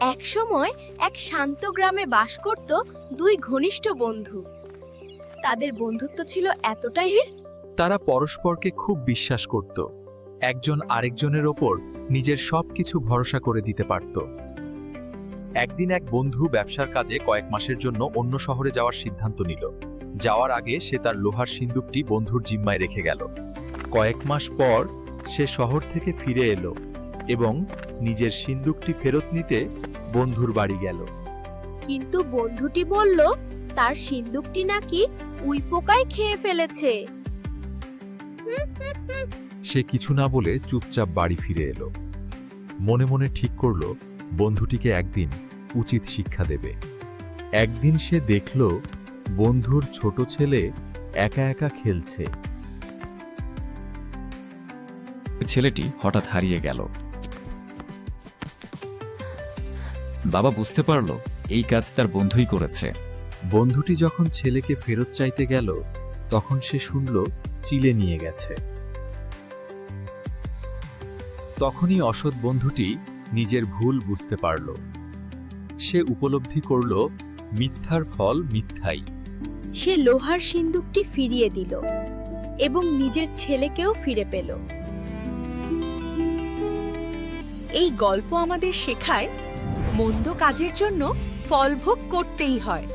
একসময় এক শান্ত গ্রামে বাস করত দুই ঘনিষ্ঠ বন্ধু। তাদের বন্ধুত্ব ছিল এতটাই তারা পরস্পরকে খুব বিশ্বাস করত। একজন আরেকজনের ওপর নিজের সবকিছু ভরসা করে দিতে পারত। একদিন এক বন্ধু ব্যবসার কাজে কয়েক মাসের জন্য অন্য শহরে যাওয়ার সিদ্ধান্ত নিল। যাওয়ার আগে সে তার লোহার সিন্দুকটি বন্ধুর জিম্মায় রেখে গেল। কয়েক মাস পর সে শহর থেকে ফিরে এলো। এবং নিজের সিন্দুকটি ফেরত নিতে বন্ধুর বাড়ি গেল। কিন্তু বন্ধুটি বলল তার সিন্দুকটি নাকি উই পোকায় খেয়ে ফেলেছে। সে কিছু না বলে চুপচাপ বাড়ি ফিরে এলো। মনে মনে ঠিক করল বন্ধুটিকে একদিন উচিত শিক্ষা দেবে। একদিন সে দেখল বন্ধুর ছোট ছেলে একা একা খেলছে। ছেলেটি হঠাৎ হারিয়ে গেল। বাবা বুঝতে পারল এই কাজ তার বন্ধুই করেছে। বন্ধুটি যখন ছেলেকে ফেরত চাইতে গেল তখন সে শুনল চিলে নিয়ে গেছে। তখনই অসৎ বন্ধুটি নিজের ভুল বুঝতে পারল। সে উপলব্ধি করল মিথ্যার ফল মিথ্যাই। সে লোহার সিন্দুকটি ফিরিয়ে দিল এবং নিজের ছেলেকেও ফিরে পেল। এই গল্প আমাদের শেখায় মন্দ কাজের জন্য ফলভোগ করতেই হয়।